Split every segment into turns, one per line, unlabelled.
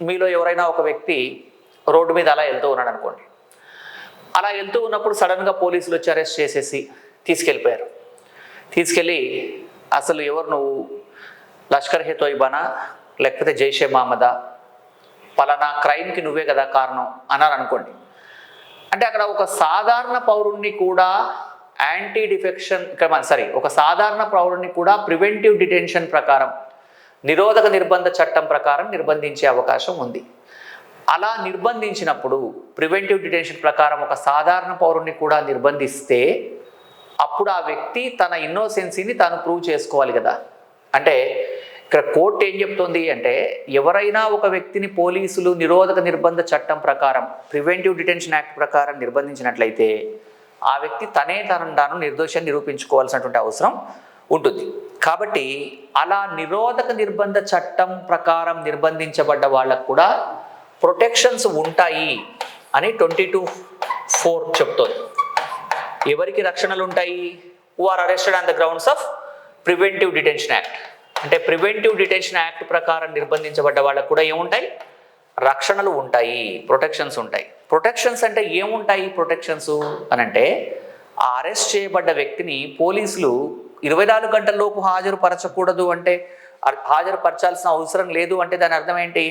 మీలో ఎవరైనా ఒక వ్యక్తి రోడ్డు మీద అలా వెళ్తూ ఉన్నాడు అనుకోండి. అలా వెళ్తూ ఉన్నప్పుడు సడన్గా పోలీసులు వచ్చి అరెస్ట్ చేసేసి తీసుకెళ్ళిపోయారు. తీసుకెళ్ళి అసలు ఎవరు నువ్వు? లష్కర్ హే తోయిబానా? లేకపోతే జైషే మహమ్మదా? పలానా క్రైమ్కి నువ్వే కదా కారణం అన్నారు అనుకోండి అంటే అక్కడ ఒక సాధారణ పౌరుణ్ణి కూడా యాంటీ డిఫెక్షన్ సారీ ఒక సాధారణ పౌరుణ్ణి కూడా ప్రివెంటివ్ డిటెన్షన్ ప్రకారం నిరోధక నిర్బంధ చట్టం ప్రకారం నిర్బంధించే అవకాశం ఉంది. అలా నిర్బంధించినప్పుడు ప్రివెంటివ్ డిటెన్షన్ ప్రకారం ఒక సాధారణ పౌరుణ్ణి కూడా నిర్బంధిస్తే అప్పుడు ఆ వ్యక్తి తన ఇన్నోసెన్సీని తాను ప్రూవ్ చేసుకోవాలి కదా. అంటే ఇక్కడ కోర్టు ఏం చెప్తోంది అంటే ఎవరైనా ఒక వ్యక్తిని పోలీసులు నిరోధక నిర్బంధ చట్టం ప్రకారం ప్రివెంటివ్ డిటెన్షన్ యాక్ట్ ప్రకారం నిర్బంధించినట్లయితే ఆ వ్యక్తి తనే తనను తాను నిర్దోషాన్ని నిరూపించుకోవాల్సినటువంటి అవసరం ఉంటుంది. కాబట్టి అలా నిరోధక నిర్బంధ చట్టం ప్రకారం నిర్బంధించబడ్డ వాళ్ళకు కూడా ప్రొటెక్షన్స్ ఉంటాయి అని ట్వంటీ టూ ఫోర్ చెప్తోంది. ఎవరికి రక్షణలు ఉంటాయి? Are arrested on the grounds of preventive detention act అంటే ప్రివెంటివ్ డిటెన్షన్ యాక్ట్ ప్రకారం నిర్బంధించబడ్డ వాళ్ళకు కూడా ఏముంటాయి? రక్షణలు ఉంటాయి ప్రొటెక్షన్స్ ఉంటాయి. ప్రొటెక్షన్స్ అంటే ఏముంటాయి ప్రొటెక్షన్స్ అని అంటే ఆ అరెస్ట్ చేయబడ్డ వ్యక్తిని పోలీసులు ఇరవై నాలుగు గంటల్లోపు హాజరుపరచకూడదు అంటే హాజరుపరచాల్సిన అవసరం లేదు అంటే దాని అర్థం ఏంటి?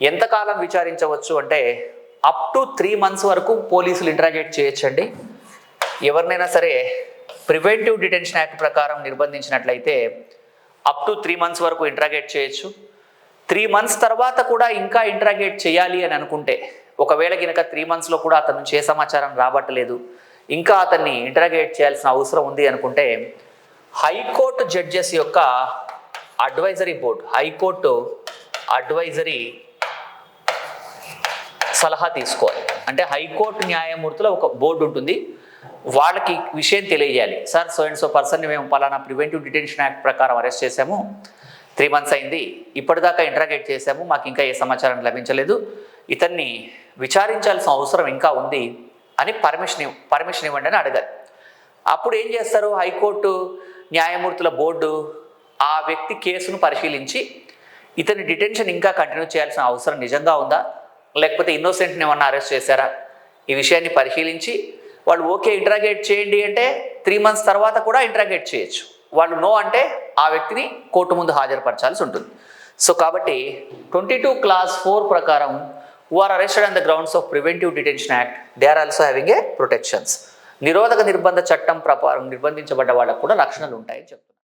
ఎంతకాలం విచారించవచ్చు అంటే అప్ టు త్రీ మంత్స్ వరకు పోలీసులు ఇంటరాగేట్ చేయొచ్చండి. ఎవరినైనా సరే ప్రివెంటివ్ డిటెన్షన్ యాక్ట్ ప్రకారం నిర్బంధించినట్లయితే అప్ టు త్రీ మంత్స్ వరకు ఇంటరాగేట్ చేయొచ్చు. త్రీ మంత్స్ తర్వాత కూడా ఇంకా ఇంటరాగేట్ చేయాలి అని అనుకుంటే ఒకవేళ కనుక త్రీ మంత్స్లో కూడా అతను నుంచి ఏ సమాచారం రాబట్టలేదు ఇంకా అతన్ని ఇంటరాగేట్ చేయాల్సిన అవసరం ఉంది అనుకుంటే హైకోర్టు జడ్జెస్ యొక్క advisory board high court advisory సలహా తీసుకోవాలి. అంటే హైకోర్టు న్యాయమూర్తుల ఒక బోర్డు ఉంటుంది. వాళ్ళకి విషయం తెలియజేయాలి. సార్ సో అండ్ సో పర్సన్ని మేము పలానా ప్రివెంటివ్ డిటెన్షన్ యాక్ట్ ప్రకారం అరెస్ట్ చేశాము. త్రీ మంత్స్ అయింది. ఇప్పటిదాకా ఇంటరాగేట్ చేశాము. మాకు ఇంకా ఏ సమాచారం లభించలేదు. ఇతన్ని విచారించాల్సిన అవసరం ఇంకా ఉంది అని పర్మిషన్ పర్మిషన్ ఇవ్వండి అని అడగాలి. అప్పుడు ఏం చేస్తారు? హైకోర్టు న్యాయమూర్తుల బోర్డు ఆ వ్యక్తి కేసును పరిశీలించి ఇతని డిటెన్షన్ ఇంకా కంటిన్యూ చేయాల్సిన అవసరం నిజంగా ఉందా? లేకపోతే ఇన్నోసెంట్ని ఏమన్నా అరెస్ట్ చేశారా? ఈ విషయాన్ని పరిశీలించి వాళ్ళు ఓకే ఇంటరాగేట్ చేయండి అంటే త్రీ మంత్స్ తర్వాత కూడా ఇంటరాగేట్ చేయొచ్చు. వాళ్ళు నో అంటే ఆ వ్యక్తిని కోర్టు ముందు హాజరుపరచాల్సి ఉంటుంది. సో కాబట్టి ట్వంటీ టూ క్లాస్ ఫోర్ ప్రకారం who are arrested on the grounds of preventive detention act they are also having a protections నిరోధక నిర్బంధ చట్టం ప్రకారం నిర్బంధించబడ్డ వాళ్ళకు కూడా రక్షణలు ఉంటాయని చెప్తున్నారు.